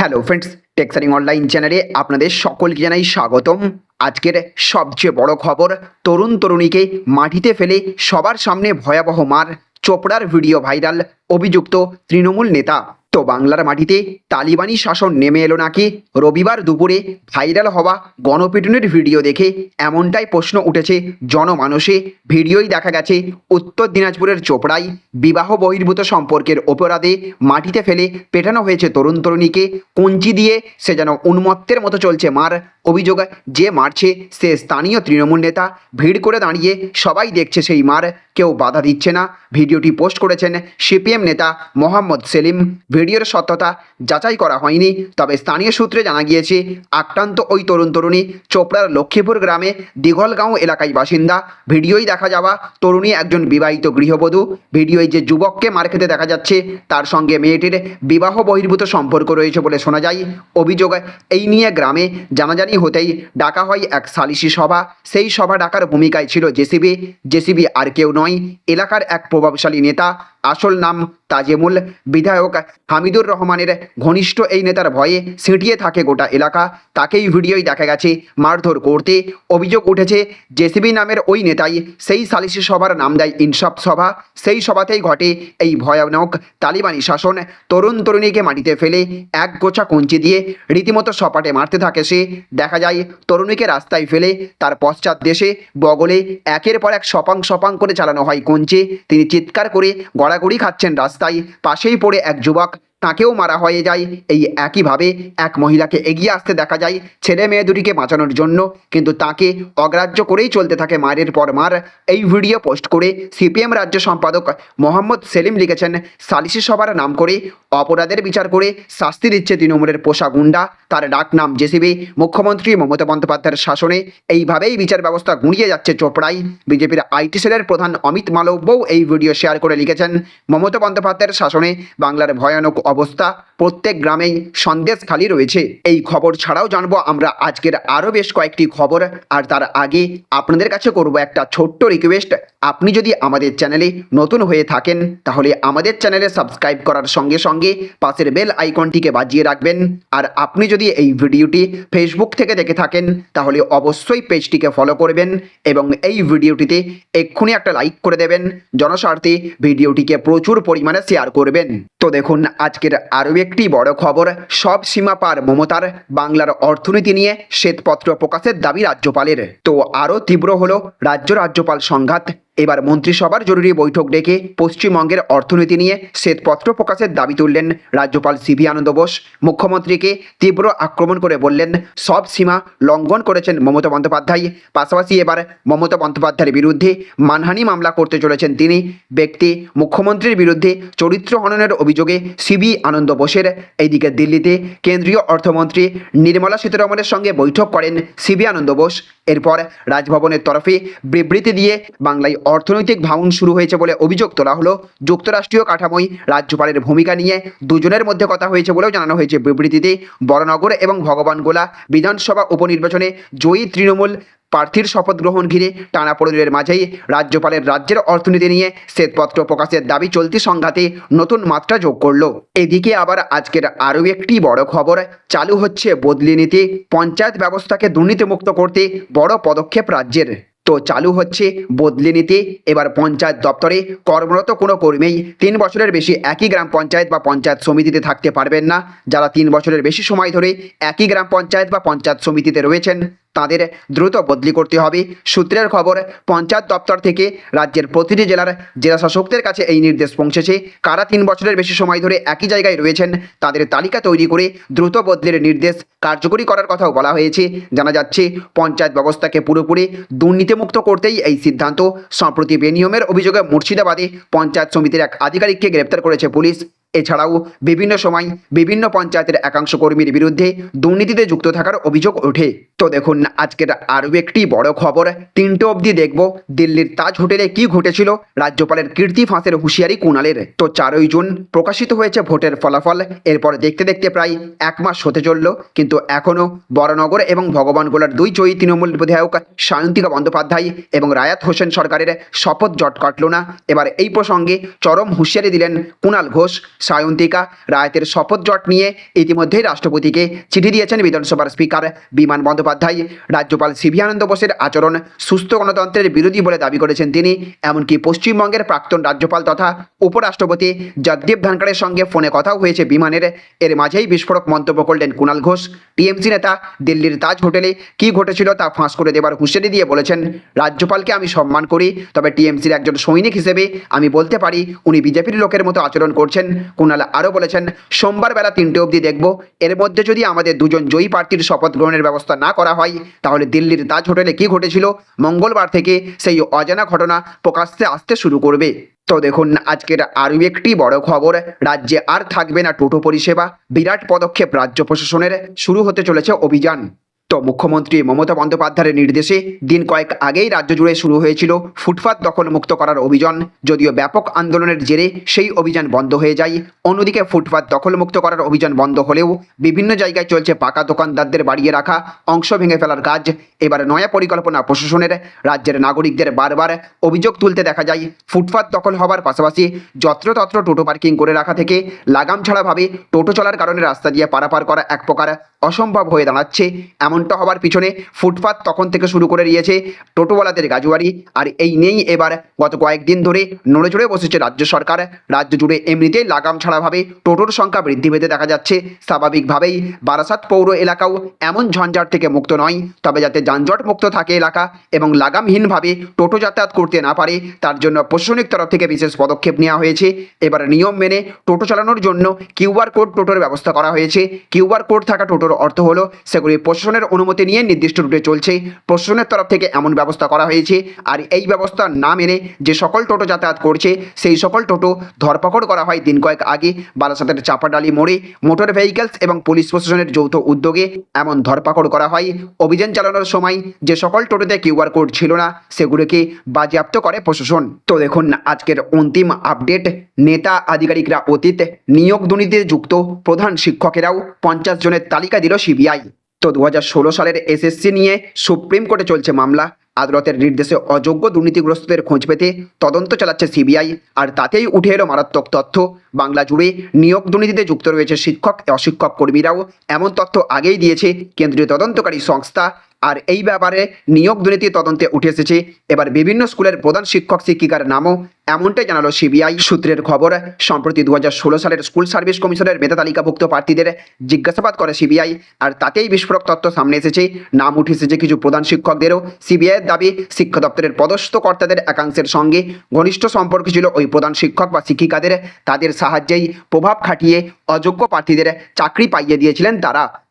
Hello friends টেক্সারিং online চ্যানেলে আপনাদের সকলকে জানাই স্বাগতম। আজকের সবচেয়ে বড় খবর, তরুণ তরুণীকে মাটিতে ফেলে সবার সামনে ভয়াবহ মার, চোপড়ার ভিডিও ভাইরাল, অভিযুক্ত তৃণমূল নেতা। তো বাংলার মাটিতে তালিবানি শাসন নেমে এলো নাকি? রবিবার দুপুরে ভাইরাল হওয়া গণপিটুনির ভিডিও দেখে এমনটাই প্রশ্ন উঠেছে জনমানসে। ভিডিওই দেখা গেছে উত্তর দিনাজপুরের চোপড়ায় বিবাহ বহির্ভূত সম্পর্কের অপরাধে মাটিতে ফেলে পেটানো হয়েছে তরুণ তরুণীকে। কঞ্চি দিয়ে সে যেন উন্মত্তের মতো চলছে মার অভিযোগ। যে মারছে সে স্থানীয় তৃণমূল নেতা। ভিড় করে দাঁড়িয়ে সবাই দেখছে সেই মার। কেউ বাধা দিচ্ছে না। ভিডিওটি পোস্ট করেছেন সিপিএম নেতা মোহাম্মদ সেলিম। ভিডিওর সত্যতা যাচাই করা হয়নি। তবে স্থানীয় সূত্রে জানা গিয়েছে, আক্রান্ত ওই তরুণ তরুণী চোপড়ার লক্ষ্মীপুর গ্রামে দিঘলগাঁও এলাকায় বাসিন্দা। ভিডিওই দেখা যাওয়া তরুণী একজন বিবাহিত গৃহবধূ। ভিডিওয় যে যুবককে মার খেতে দেখা যাচ্ছে, তার সঙ্গে মেয়েটির বিবাহ বহির্ভূত সম্পর্ক রয়েছে বলে শোনা যায়। অভিযোগ এই নিয়ে গ্রামে জানাজানি হতেই ডাকা হয় এক সালিশি সভা। সেই সভা ডাকার ভূমিকায় ছিল জেসিবি। জেসিবি আর কেউ নয়। এলাকার এক প্রভাবশালী নেতা আসল নাম তাজেমুল। বিধায়ক হামিদুর রহমানের ঘনিষ্ঠ এই নেতার ভয়ে সিঁটিয়ে থাকে গোটা এলাকা। তাকেই ভিডিওই দেখা গেছে মারধর করতে। অভিযোগ উঠেছে, জেসিবি নামের ওই নেতাই সেই সালিশি সভার নাম দেয় ইনসাফ সভা। সেই সভাতেই ঘটে এই ভয়ানক তালিবানি শাসন। তরুণ তরুণীকে মাটিতে ফেলে এক গোছা কঞ্চি দিয়ে রীতিমতো সপাটে মারতে থাকে সে। দেখা যায়, তরুণীকে রাস্তায় ফেলে তার পশ্চাৎ দেশে বগলে একের পর এক সপাং সপাং করে চালানো হয় কঞ্চে। তিনি চিৎকার করে গড়াগড়ি খাচ্ছেন রাস্তায়। পাশেই পড়ে এক যুবক। তাকেও মারা হয়ে যায়। এই একইভাবে এক মহিলাকে এগিয়ে আসতে দেখা যায় ছেলে মেয়ে দুটিকে বাঁচানোর জন্য। কিন্তু তাকে অগ্রাহ্য করেই চলতে থাকে মারের পর মার। এই ভিডিও পোস্ট করে সিপিএম রাজ্য সম্পাদক মোহাম্মদ সেলিম লিখেছেন, সালিশি সভার নাম করে অপরাধের বিচার করে শাস্তি দিচ্ছে তৃণমূলের পোষা গুন্ডা। তার ডাক নাম জেসিবি। মুখ্যমন্ত্রী মমতা বন্দ্যোপাধ্যায়ের শাসনে এইভাবেই বিচার ব্যবস্থা গুঁড়িয়ে যাচ্ছে চোপড়ায়। বিজেপির আইটি সেলের প্রধান অমিত মালব্যও এই ভিডিও শেয়ার করে লিখেছেন, মমতা বন্দ্যোপাধ্যায়ের শাসনে বাংলার ভয়ানক অবস্থা। প্রত্যেক গ্রামেই সন্দেশ খালি রয়েছে। এই খবর ছাড়াও জানব আমরা আজকের আরও বেশ কয়েকটি খবর। আর তার আগে আপনাদের কাছে করব একটা ছোট্ট রিকোয়েস্ট আপনি যদি আমাদের চ্যানেলে নতুন হয়ে থাকেন, তাহলে আমাদের চ্যানেলে সাবস্ক্রাইব করার সঙ্গে সঙ্গে পাশের বেল আইকনটিকে বাজিয়ে রাখবেন। আর আপনি যদি এই ভিডিওটি ফেসবুক থেকে দেখে থাকেন, তাহলে অবশ্যই পেজটিকে ফলো করবেন এবং এই ভিডিওটিতে এক্ষুনি একটা লাইক করে দেবেন। জনস্বার্থে ভিডিওটিকে প্রচুর পরিমাণে শেয়ার করবেন। তো দেখুন আজকের আরও একটি বড় খবর, সব সীমা পার মমতার বাংলার অর্থনীতি নিয়ে শ্বেতপত্র প্রকাশের দাবি রাজ্যপালের। তো আরও তীব্র হল রাজ্য রাজ্যপাল সংঘাত। এবার মন্ত্রিসভার জরুরি বৈঠক ডেকে পশ্চিমবঙ্গের অর্থনীতি নিয়ে শ্বেতপত্র প্রকাশের দাবি তুললেন রাজ্যপাল সিভি আনন্দ বোস। মুখ্যমন্ত্রীকে তীব্র আক্রমণ করে বললেন, সব সীমা লঙ্ঘন করেছেন মমতা বন্দ্যোপাধ্যায়। পাশাপাশি এবার মমতা বন্দ্যোপাধ্যায়ের বিরুদ্ধে মানহানি মামলা করতে চলেছেন তিনি। ব্যক্তি মুখ্যমন্ত্রীর বিরুদ্ধে চরিত্র হননের অভিযোগে সিবি আনন্দ বোসের। এইদিকে দিল্লিতে কেন্দ্রীয় অর্থমন্ত্রী নির্মলা সীতারমণের সঙ্গে বৈঠক করেন সিবি আনন্দ বোস। এরপর রাজভবনের তরফে বিবৃতি দিয়ে বাংলায় অর্থনৈতিক ভাঙন শুরু হয়েছে বলে অভিযোগ তোলা হলো। যুক্তরাষ্ট্রীয় কাঠামোয় রাজ্যপালের ভূমিকা নিয়ে দুজনের মধ্যে কথা হয়েছে বলেও জানানো হয়েছে বিবৃতিতে। বড়নগর এবং ভগবানগোলা বিধানসভা উপনির্বাচনে জয়ী তৃণমূল প্রার্থীর শপথ গ্রহণ ঘিরে টানাপোড়েনের মাঝেই রাজ্যপালের রাজ্যের অর্থনীতি নিয়ে শ্বেতপত্র প্রকাশের দাবি চলতি সংঘাতে নতুন মাত্রা যোগ করল। এদিকে আবার আজকের আরও একটি বড় খবর, চালু হচ্ছে বদলি নীতি। পঞ্চায়েত ব্যবস্থাকে দুর্নীতিমুক্ত করতে বড় পদক্ষেপ রাজ্যের। তো চালু হচ্ছে বদলে নীতি। এবার পঞ্চায়েত দপ্তরে কর্মরত কোনো কর্মী তিন বছরের বেশি একই গ্রাম পঞ্চায়েত বা পঞ্চায়েত সমিতিতে থাকতে পারবেন না। যারা তিন বছরের বেশি সময় ধরে একই গ্রাম পঞ্চায়েত বা পঞ্চায়েত সমিতিতে রয়েছেন তাদের দ্রুত বদলি করতে হবে। সূত্রের খবর, পঞ্চায়েত দপ্তর থেকে রাজ্যের প্রতিটি জেলার জেলা শাসকদের কাছে এই নির্দেশ পৌঁছেছে। কারা তিন বছরের বেশি সময় ধরে একই জায়গায় রয়েছেন, তাদের তালিকা তৈরি করে দ্রুত বদলির নির্দেশ কার্যকরী করার কথাও বলা হয়েছে। জানা যাচ্ছে, পঞ্চায়েত ব্যবস্থাকে পুরোপুরি দুর্নীতিমুক্ত করতেই এই সিদ্ধান্ত। সম্প্রতি বেনিয়মের অভিযোগে মুর্শিদাবাদে পঞ্চায়েত সমিতির এক আধিকারিককে গ্রেপ্তার করেছে পুলিশ। এছাড়াও বিভিন্ন সময় বিভিন্ন পঞ্চায়েতের একাংশ কর্মীর বিরুদ্ধে দুর্নীতিতে যুক্ত থাকার অভিযোগ ওঠে। তো দেখুন, আজকের আরও একটি বড় খবর। তিনটে অবধি দেখব দিল্লির তাজ হোটেলে কি ঘটেছিল, রাজ্যপালের কীর্তি ফাঁসের হুঁশিয়ারি কুণালের। তো চারই জুন প্রকাশিত হয়েছে ভোটের ফলাফল। এরপর দেখতে দেখতে প্রায় এক মাস হতে চলল, কিন্তু এখনও বড়নগর এবং ভগবানগোলার দুই জয়ী তৃণমূল বিধায়ক সায়ন্তিকা বন্দ্যোপাধ্যায় এবং রায়াত হোসেন সরকারের শপথ জট কাটল না। এবার এই প্রসঙ্গে চরম হুঁশিয়ারি দিলেন কুণাল ঘোষ। সায়ন্তিকা রায়তের শপথ জট নিয়ে ইতিমধ্যেই রাষ্ট্রপতিকে চিঠি দিয়েছেন বিধানসভার স্পিকার বিমান বন্দ্যোপাধ্যায়। রাজ্যপাল সিভি আনন্দ বোসের আচরণ সুস্থ গণতন্ত্রের বিরোধী বলে দাবি করেছেন তিনি, এমনকি পশ্চিমবঙ্গের প্রাক্তন রাজ্যপাল তথা উপরাষ্ট্রপতি জগদীপ ধনখড়ের সঙ্গে ফোনে কথাও হয়েছে বিমানের। এর মাঝেই বিস্ফোরক মন্তব্য করলেন কুণাল ঘোষ। টিএমসি নেতা দিল্লির তাজ হোটেলে কি ঘটেছিল তা ফাঁস করে দেবার হুঁশিয়ারি দিয়ে বলেছেন, রাজ্যপালকে আমি সম্মান করি, তবে টিএমসির একজন সৈনিক হিসেবে আমি বলতে পারি, উনি বিজেপির লোকের মতো আচরণ করছেন। কুণাল আরও বলেছেন, সোমবার বেলা তিনটে অবধি দেখব। এর মধ্যে যদি আমাদের দুজন জয়ী প্রার্থীর শপথ গ্রহণের ব্যবস্থা না করা হয়, তাহলে দিল্লির তাজ হোটেলে কি ঘটেছিল? মঙ্গলবার থেকে সেই অজানা ঘটনা প্রকাশ্যে আসতে শুরু করবে। তো দেখুন, আজকের আরও একটি বড় খবর, রাজ্যে আর থাকবে না টোটো পরিষেবা। বিরাট পদক্ষেপ রাজ্য প্রশাসনের, শুরু হতে চলেছে অভিযান। তো মুখ্যমন্ত্রী মমতা বন্দ্যোপাধ্যায়ের নির্দেশে দিন কয়েক আগেই রাজ্য জুড়ে শুরু হয়েছিল ফুটপাত দখল মুক্ত করার অভিযান। যদিও ব্যাপক আন্দোলনের জেরে সেই অভিযান বন্ধ হয়ে যায়। অন্যদিকে ফুটপাত দখল মুক্ত করার অভিযান বন্ধ হলেও বিভিন্ন জায়গায় চলছে পাকা দোকানদারদের বাড়িয়ে রাখা, অংশ ভেঙে ফেলার কাজ। এবার নয়া পরিকল্পনা প্রশাসনের, রাজ্যের নাগরিকদের বারবার অভিযোগ তুলতে দেখা যায়, ফুটপাত দখল হবার পাশাপাশি যত্রতত্র টোটো পার্কিং করে রাখা থেকে লাগাম ছাড়াভাবে টোটো চলার কারণে রাস্তা দিয়ে পারাপার করা এক প্রকার অসম্ভব হয়ে দাঁড়াচ্ছে। এমনটা হবার পিছনে ফুটপাত তখন থেকে শুরু করে দিয়েছে টোটোওয়ালাদের গাজুয়ারি। আর এই নেই এবার গত কয়েকদিন ধরে নড়ে চড়ে বসেছে রাজ্য সরকার। রাজ্য জুড়ে এমনিতেই লাগাম ছাড়াভাবে টোটোর সংখ্যা বৃদ্ধি পেতে দেখা যাচ্ছে। স্বাভাবিকভাবেই বারাসাত পৌর এলাকাও এমন ঝঞ্ঝাট থেকে মুক্ত নয়। তবে যাতে যানজট মুক্ত থাকে এলাকা এবং লাগামহীনভাবে টোটো যাতায়াত করতে না পারে, তার জন্য প্রশাসনিক তরফ থেকে বিশেষ পদক্ষেপ নেওয়া হয়েছে। এবার নিয়ম মেনে টোটো চালানোর জন্য কিউআর কোড টোটোর ব্যবস্থা করা হয়েছে। কিউআর কোড থাকা টোটোর অর্থ হলো, সেগুলি প্রশাসনের অনুমতি নিয়ে নির্দিষ্ট রুটে চলছে। প্রশাসনের তরফ থেকে এমন ব্যবস্থা করা হয়েছে। আর এই ব্যবস্থা না মেনে যে সকল টোটো যাতায়াত করছে, সেই সকল টোটো ধরপাকড় করা হয় দিন কয়েক আগে। বারাসাতের চাপাডালি মোড়ে মোটর ভেহিকেলস এবং পুলিশ প্রশাসনের যৌথ উদ্যোগে এমন ধরপাকড় করা হয়। অভিযান চালানোর সময় যে সকল টোটোতে কিউআর কোড ছিল না, সেগুলোকে বাজেয়াপ্ত করে প্রশাসন। তো দেখুন, আজকের অন্তিম আপডেট। নেতা আধিকারিকরা অতীত নিয়োগ দুর্নীতিতে যুক্ত প্রধান শিক্ষকেরাও পঞ্চাশ জনের তালিকা দিল সিবিআই। তো দু হাজার ষোলো সালের এসএসসি নিয়ে সুপ্রিম কোর্টে চলছে মামলা। আদালতের নির্দেশে অযোগ্য দুর্নীতিগ্রস্তদের খোঁজ পেতে তদন্ত চালাচ্ছে সিবিআই, আর তাতেই উঠে এলো মারাত্মক তথ্য। বাংলা জুড়ে নিয়োগ দুর্নীতিতে যুক্ত রয়েছে শিক্ষক, অশিক্ষক কর্মীরাও। এমন তথ্য আগেই দিয়েছে কেন্দ্রীয় তদন্তকারী সংস্থা। আর এই ব্যাপারে নিয়োগ দুর্নীতি তদন্তে উঠে এসেছে। এবার বিভিন্ন স্কুলের প্রধান শিক্ষক, শিক্ষিকার নামও এমনটাই জানালো সিবিআই সূত্রের খবর। সম্প্রতি দু হাজার ষোলো সালের স্কুল সার্ভিস কমিশনের মেধা তালিকাভুক্ত প্রার্থীদের জিজ্ঞাসাবাদ করে সিবিআই আর তাতেই বিস্ফোরক তথ্য সামনে এসেছে। নাম উঠে এসেছে কিছু প্রধান শিক্ষকদেরও। সিবিআইয়ের দাবি, শিক্ষা দপ্তরের পদস্থ কর্তাদের একাংশের সঙ্গে ঘনিষ্ঠ সম্পর্ক ছিল ওই প্রধান শিক্ষক বা শিক্ষিকাদের। তাদের সাহায্যেই প্রভাব খাটিয়ে অযোগ্য প্রার্থীদের চাকরি পাইয়ে দিয়েছিলেন তারা।